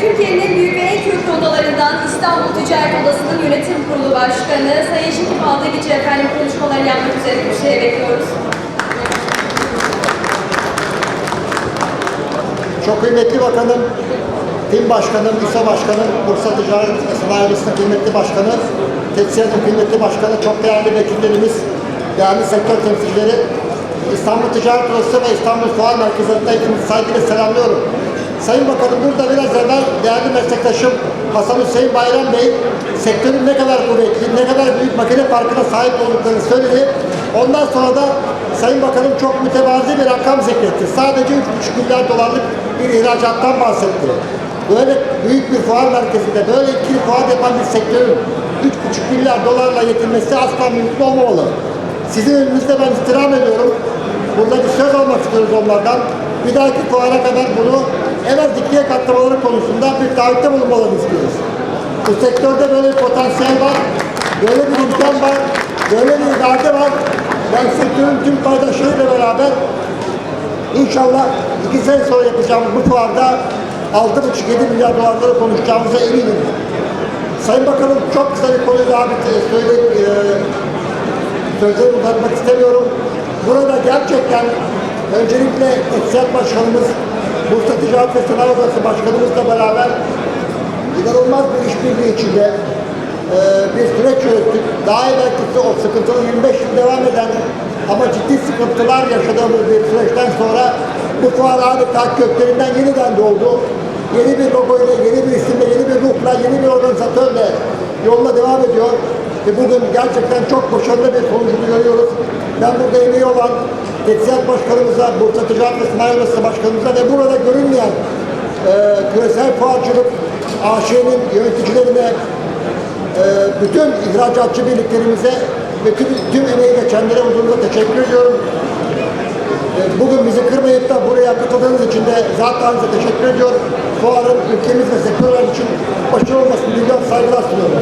Türkiye'nin en büyük ve en köklü odalarından İstanbul Ticaret Odası'nın yönetim kurulu başkanı Sayın Şekip Altıgici efendim konuşmalarını yapmak üzere kürsüye bekliyoruz. Çok kıymetli bakanım, tim başkanım, İSA başkanım, Bursa Ticaret Sanayi Odası'nın kıymetli başkanı, Teksiyat'ın kıymetli başkanı, çok değerli vekillerimiz, değerli sektör temsilcileri, İstanbul Ticaret Odası ve İstanbul Fuar Merkezi'nde hepinizi saygıyla selamlıyorum. Sayın Bakanım burada biraz evvel değerli meslektaşım Hasan Hüseyin Bayram Bey sektörün ne kadar kuvvetli, ne kadar büyük makine parkına sahip olduklarını söyledi. Ondan sonra da Sayın Bakanım çok mütevazi bir rakam zikretti. Sadece 3,5 milyar dolarlık bir ihracattan bahsetti. Böyle büyük bir fuar merkezinde böyle ikili fuar yapan bir sektörün 3,5 milyar dolarla yetinmesi asla mümkün olmamalı. Sizin önünüzde ben istirham ediyorum. Burada bir söz almak istiyoruz onlardan. Bir dahaki fuara kadar bunu en az ikiye katlamaları konusunda bir taahhütte bulunmalarını istiyoruz. Bu sektörde böyle bir potansiyel var, böyle bir imkan var, böyle bir irade var. Ben sektörün tüm paydaşlarıyla beraber İnşallah iki sene sonra yapacağımız bu fuarda 6,5-7 milyar dolarları konuşacağımıza eminim. Sayın Bakanım çok kısa bir konuyu daha bir söyleyip e, sözleri uzatmak istemiyorum. Burada gerçekten öncelikle Eksiyat Başkanımız, Bursa Ticaret ve Sanayi Odası Başkanımızla beraber inanılmaz bir işbirliği içinde e, bir süreç yönettik. Daha evvelkisi o sıkıntılı 25 yıl devam eden ama ciddi sıkıntılar yaşadığımız bir süreçten sonra bu fuar adeta köklerinden yeniden doğdu. Yeni bir logoyla, yeni bir isimle, yeni bir ruhla, yeni bir organizatörle yoluna devam ediyor. Ve bugün gerçekten çok başarılı bir sonucunu görüyoruz. Ben burada emeği olan Teksiyat Başkanımıza, Bursa Ticaret ve Sanayi Odası Başkanımıza ve burada görünmeyen e, küresel fuarcılık AŞ'nin yöneticilerine, e, bütün ihracatçı birliklerimize ve tüm, tüm emeği geçenlere huzurunda teşekkür ediyorum. E, Bugün bizi kırmayıp da buraya katıldığınız için de zaten size teşekkür ediyorum. Fuarın ülkemiz ve sektörler için başarılı olmasını diliyorum, saygılar sunuyorum.